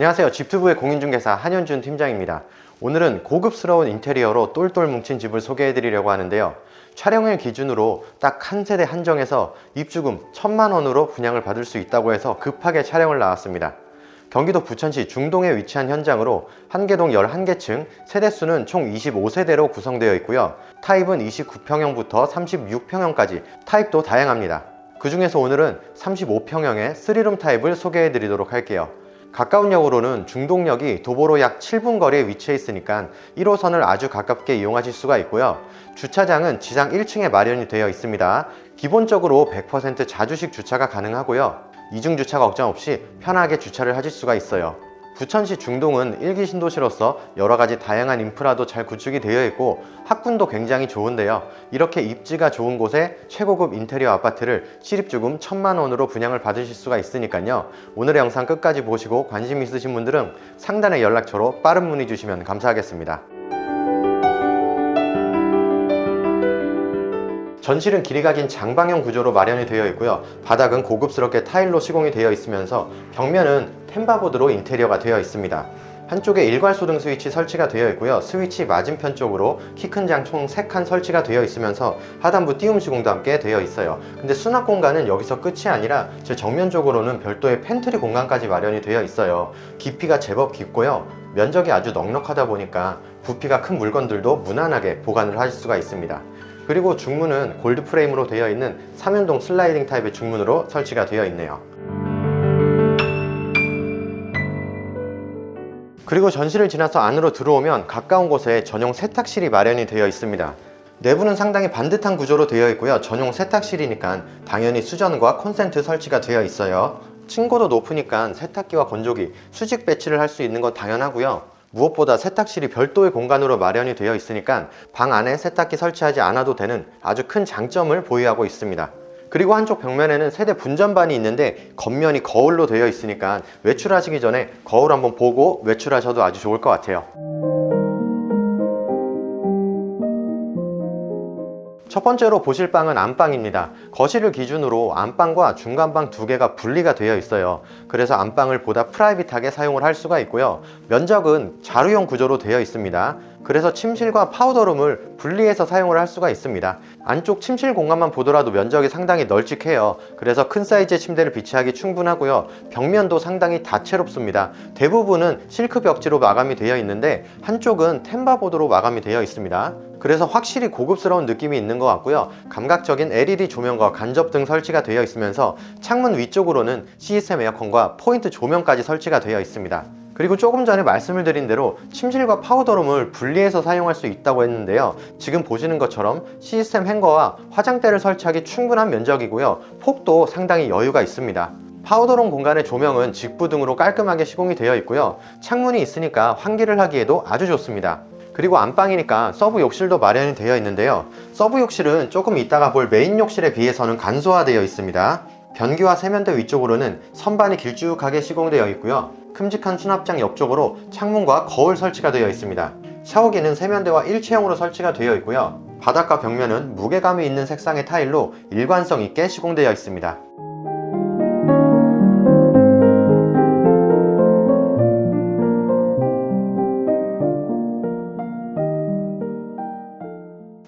안녕하세요. 집투브의 공인중개사 한현준 팀장입니다. 오늘은 고급스러운 인테리어로 똘똘 뭉친 집을 소개해 드리려고 하는데요. 촬영일 기준으로 딱 한 세대 한정해서 입주금 천만 원으로 분양을 받을 수 있다고 해서 급하게 촬영을 나왔습니다. 경기도 부천시 중동에 위치한 현장으로 한개동 11개층, 세대수는 총 25세대로 구성되어 있고요. 타입은 29평형부터 36평형까지 타입도 다양합니다. 그 중에서 오늘은 35평형의 3룸 타입을 소개해 드리도록 할게요. 가까운 역으로는 중동역이 도보로 약 7분 거리에 위치해 있으니까 1호선을 아주 가깝게 이용하실 수가 있고요. 주차장은 지상 1층에 마련이 되어 있습니다. 기본적으로 100% 자주식 주차가 가능하고요. 이중 주차 걱정 없이 편하게 주차를 하실 수가 있어요. 부천시 중동은 일기 신도시로서 여러 가지 다양한 인프라도 잘 구축이 되어 있고 학군도 굉장히 좋은데요. 이렇게 입지가 좋은 곳에 최고급 인테리어 아파트를 시립주금 천만 원으로 분양을 받으실 수가 있으니까요. 오늘의 영상 끝까지 보시고 관심 있으신 분들은 상단의 연락처로 빠른 문의 주시면 감사하겠습니다. 전실은 길이가 긴 장방형 구조로 마련이 되어 있고요. 바닥은 고급스럽게 타일로 시공이 되어 있으면서 벽면은 템바보드로 인테리어가 되어 있습니다. 한쪽에 일괄 소등 스위치 설치가 되어 있고요. 스위치 맞은편 쪽으로 키 큰 장 총 3칸 설치가 되어 있으면서 하단부 띄움 시공도 함께 되어 있어요. 근데 수납 공간은 여기서 끝이 아니라 제 정면 쪽으로는 별도의 팬트리 공간까지 마련이 되어 있어요. 깊이가 제법 깊고요. 면적이 아주 넉넉하다 보니까 부피가 큰 물건들도 무난하게 보관을 하실 수가 있습니다. 그리고 중문은 골드 프레임으로 되어 있는 3연동 슬라이딩 타입의 중문으로 설치가 되어 있네요. 그리고 전실을 지나서 안으로 들어오면 가까운 곳에 전용 세탁실이 마련이 되어 있습니다. 내부는 상당히 반듯한 구조로 되어 있고요. 전용 세탁실이니까 당연히 수전과 콘센트 설치가 되어 있어요. 층고도 높으니까 세탁기와 건조기, 수직 배치를 할 수 있는 건 당연하고요. 무엇보다 세탁실이 별도의 공간으로 마련이 되어 있으니까 방 안에 세탁기 설치하지 않아도 되는 아주 큰 장점을 보유하고 있습니다. 그리고 한쪽 벽면에는 세대 분전반이 있는데 겉면이 거울로 되어 있으니까 외출하시기 전에 거울 한번 보고 외출하셔도 아주 좋을 것 같아요. 첫 번째로 보실 방은 안방입니다. 거실을 기준으로 안방과 중간방 두 개가 분리가 되어 있어요. 그래서 안방을 보다 프라이빗하게 사용을 할 수가 있고요. 면적은 자루형 구조로 되어 있습니다. 그래서 침실과 파우더룸을 분리해서 사용을 할 수가 있습니다. 안쪽 침실 공간만 보더라도 면적이 상당히 널찍해요. 그래서 큰 사이즈의 침대를 비치하기 충분하고요. 벽면도 상당히 다채롭습니다. 대부분은 실크 벽지로 마감이 되어 있는데 한쪽은 템바보드로 마감이 되어 있습니다. 그래서 확실히 고급스러운 느낌이 있는 것 같고요. 감각적인 LED 조명과 간접 등 설치가 되어 있으면서 창문 위쪽으로는 시스템 에어컨과 포인트 조명까지 설치가 되어 있습니다. 그리고 조금 전에 말씀을 드린 대로 침실과 파우더룸을 분리해서 사용할 수 있다고 했는데요. 지금 보시는 것처럼 시스템 행거와 화장대를 설치하기 충분한 면적이고요. 폭도 상당히 여유가 있습니다. 파우더룸 공간의 조명은 직부 등으로 깔끔하게 시공이 되어 있고요. 창문이 있으니까 환기를 하기에도 아주 좋습니다. 그리고 안방이니까 서브 욕실도 마련이 되어 있는데요. 서브 욕실은 조금 이따가 볼 메인 욕실에 비해서는 간소화되어 있습니다. 변기와 세면대 위쪽으로는 선반이 길쭉하게 시공되어 있고요. 큼직한 수납장 옆쪽으로 창문과 거울 설치가 되어 있습니다. 샤워기는 세면대와 일체형으로 설치가 되어 있고요. 바닥과 벽면은 무게감이 있는 색상의 타일로 일관성 있게 시공되어 있습니다.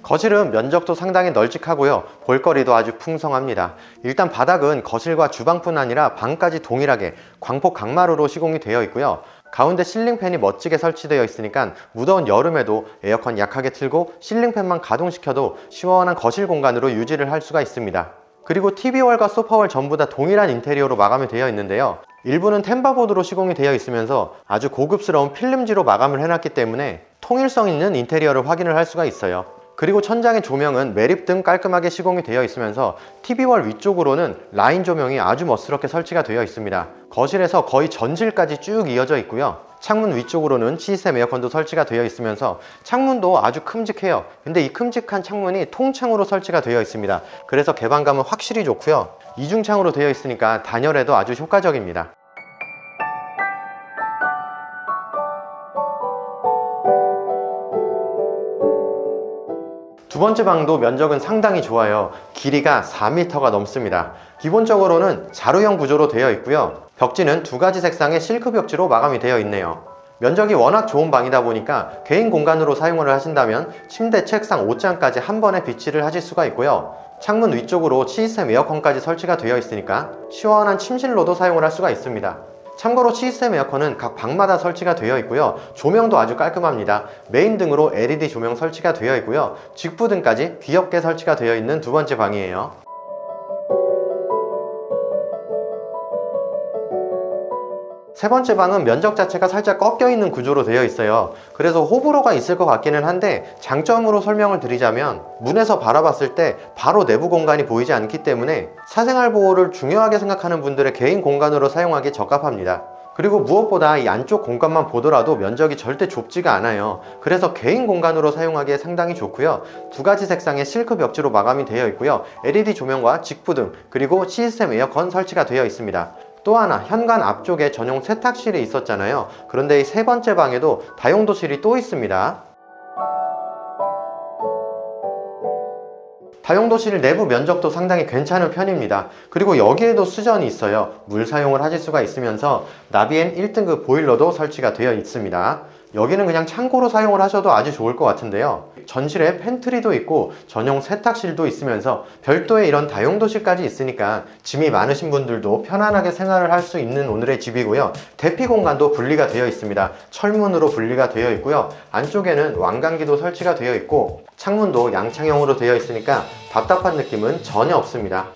거실은 면적도 상당히 널찍하고요. 볼거리도 아주 풍성합니다. 일단 바닥은 거실과 주방뿐 아니라 방까지 동일하게 광폭 강마루로 시공이 되어 있고요. 가운데 실링팬이 멋지게 설치되어 있으니까 무더운 여름에도 에어컨 약하게 틀고 실링팬만 가동시켜도 시원한 거실 공간으로 유지를 할 수가 있습니다. 그리고 TV월과 소파월 전부 다 동일한 인테리어로 마감이 되어 있는데요. 일부는 템바보드로 시공이 되어 있으면서 아주 고급스러운 필름지로 마감을 해놨기 때문에 통일성 있는 인테리어를 확인을 할 수가 있어요. 그리고 천장의 조명은 매립 등 깔끔하게 시공이 되어 있으면서 TV월 위쪽으로는 라인 조명이 아주 멋스럽게 설치가 되어 있습니다. 거실에서 거의 전실까지 쭉 이어져 있고요. 창문 위쪽으로는 시스템 에어컨도 설치가 되어 있으면서 창문도 아주 큼직해요. 근데 이 큼직한 창문이 통창으로 설치가 되어 있습니다. 그래서 개방감은 확실히 좋고요. 이중창으로 되어 있으니까 단열에도 아주 효과적입니다. 두 번째 방도 면적은 상당히 좋아요. 길이가 4m가 넘습니다. 기본적으로는 자루형 구조로 되어 있고요. 벽지는 두 가지 색상의 실크 벽지로 마감이 되어 있네요. 면적이 워낙 좋은 방이다 보니까 개인 공간으로 사용을 하신다면 침대, 책상, 옷장까지 한 번에 비치를 하실 수가 있고요. 창문 위쪽으로 시스템 에어컨까지 설치가 되어 있으니까 시원한 침실로도 사용을 할 수가 있습니다. 참고로 시스템 에어컨은 각 방마다 설치가 되어 있고요. 조명도 아주 깔끔합니다. 메인 등으로 LED 조명 설치가 되어 있고요. 직부 등까지 귀엽게 설치가 되어 있는 두 번째 방이에요. 세 번째 방은 면적 자체가 살짝 꺾여 있는 구조로 되어 있어요. 그래서 호불호가 있을 것 같기는 한데 장점으로 설명을 드리자면 문에서 바라봤을 때 바로 내부 공간이 보이지 않기 때문에 사생활 보호를 중요하게 생각하는 분들의 개인 공간으로 사용하기 적합합니다. 그리고 무엇보다 이 안쪽 공간만 보더라도 면적이 절대 좁지가 않아요. 그래서 개인 공간으로 사용하기에 상당히 좋고요. 두 가지 색상의 실크 벽지로 마감이 되어 있고요. LED 조명과 직부 등 그리고 시스템 에어컨 설치가 되어 있습니다. 또 하나 현관 앞쪽에 전용 세탁실이 있었잖아요. 그런데 이 세 번째 방에도 다용도실이 또 있습니다. 다용도실 내부 면적도 상당히 괜찮은 편입니다. 그리고 여기에도 수전이 있어요. 물 사용을 하실 수가 있으면서 나비엔 1등급 보일러도 설치가 되어 있습니다. 여기는 그냥 창고로 사용을 하셔도 아주 좋을 것 같은데요. 전실에 팬트리도 있고 전용 세탁실도 있으면서 별도의 이런 다용도실까지 있으니까 짐이 많으신 분들도 편안하게 생활을 할 수 있는 오늘의 집이고요. 대피 공간도 분리가 되어 있습니다. 철문으로 분리가 되어 있고요. 안쪽에는 왕강기도 설치가 되어 있고 창문도 양창형으로 되어 있으니까 답답한 느낌은 전혀 없습니다.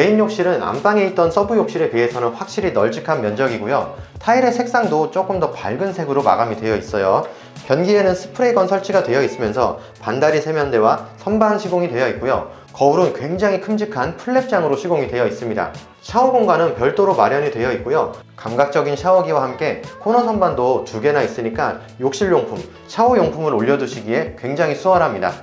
메인 욕실은 안방에 있던 서브 욕실에 비해서는 확실히 널찍한 면적이고요. 타일의 색상도 조금 더 밝은 색으로 마감이 되어 있어요. 변기에는 스프레이건 설치가 되어 있으면서 반다리 세면대와 선반 시공이 되어 있고요. 거울은 굉장히 큼직한 플랩장으로 시공이 되어 있습니다. 샤워 공간은 별도로 마련이 되어 있고요. 감각적인 샤워기와 함께 코너 선반도 두 개나 있으니까 욕실용품, 샤워용품을 올려두시기에 굉장히 수월합니다.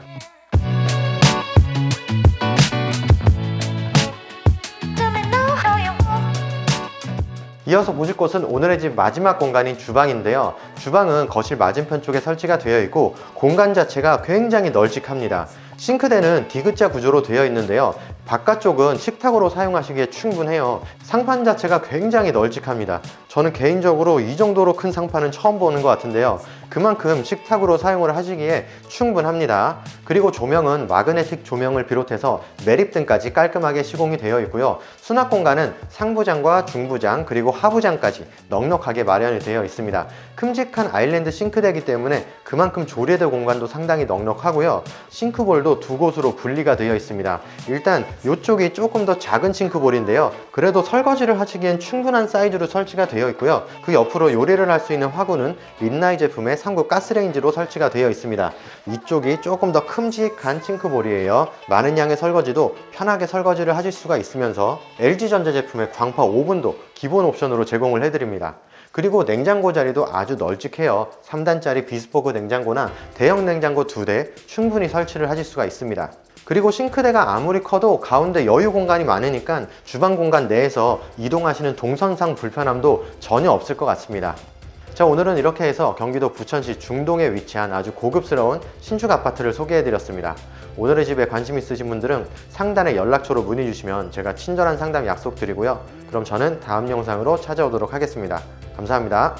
이어서 보실 곳은 오늘의 집 마지막 공간인 주방인데요. 주방은 거실 맞은편 쪽에 설치가 되어 있고 공간 자체가 굉장히 널찍합니다. 싱크대는 디귿자 구조로 되어 있는데요. 바깥쪽은 식탁으로 사용하시기에 충분해요. 상판 자체가 굉장히 널찍합니다. 저는 개인적으로 이 정도로 큰 상판은 처음 보는 것 같은데요. 그만큼 식탁으로 사용을 하시기에 충분합니다. 그리고 조명은 마그네틱 조명을 비롯해서 매립등까지 깔끔하게 시공이 되어 있고요. 수납 공간은 상부장과 중부장 그리고 하부장까지 넉넉하게 마련이 되어 있습니다. 큼직한 아일랜드 싱크대이기 때문에 그만큼 조리대 공간도 상당히 넉넉하고요. 싱크볼도 두 곳으로 분리가 되어 있습니다. 일단 이쪽이 조금 더 작은 싱크볼인데요. 그래도 설거지를 하시기엔 충분한 사이즈로 설치가 되어 있고요. 그 옆으로 요리를 할 수 있는 화구는 린나이 제품의 상부 가스레인지로 설치가 되어 있습니다. 이쪽이 조금 더 큼직한 싱크볼이에요. 많은 양의 설거지도 편하게 설거지를 하실 수가 있으면서 LG전자 제품의 광파 오븐도 기본 옵션으로 제공을 해드립니다. 그리고 냉장고 자리도 아주 널찍해요. 3단짜리 비스포크 냉장고나 대형 냉장고 두대 충분히 설치를 하실 수가 있습니다. 그리고 싱크대가 아무리 커도 가운데 여유 공간이 많으니까 주방 공간 내에서 이동하시는 동선상 불편함도 전혀 없을 것 같습니다. 자 오늘은 이렇게 해서 경기도 부천시 중동에 위치한 아주 고급스러운 신축 아파트를 소개해 드렸습니다. 오늘의 집에 관심 있으신 분들은 상단에 연락처로 문의 주시면 제가 친절한 상담 약속드리고요. 그럼 저는 다음 영상으로 찾아오도록 하겠습니다. 감사합니다.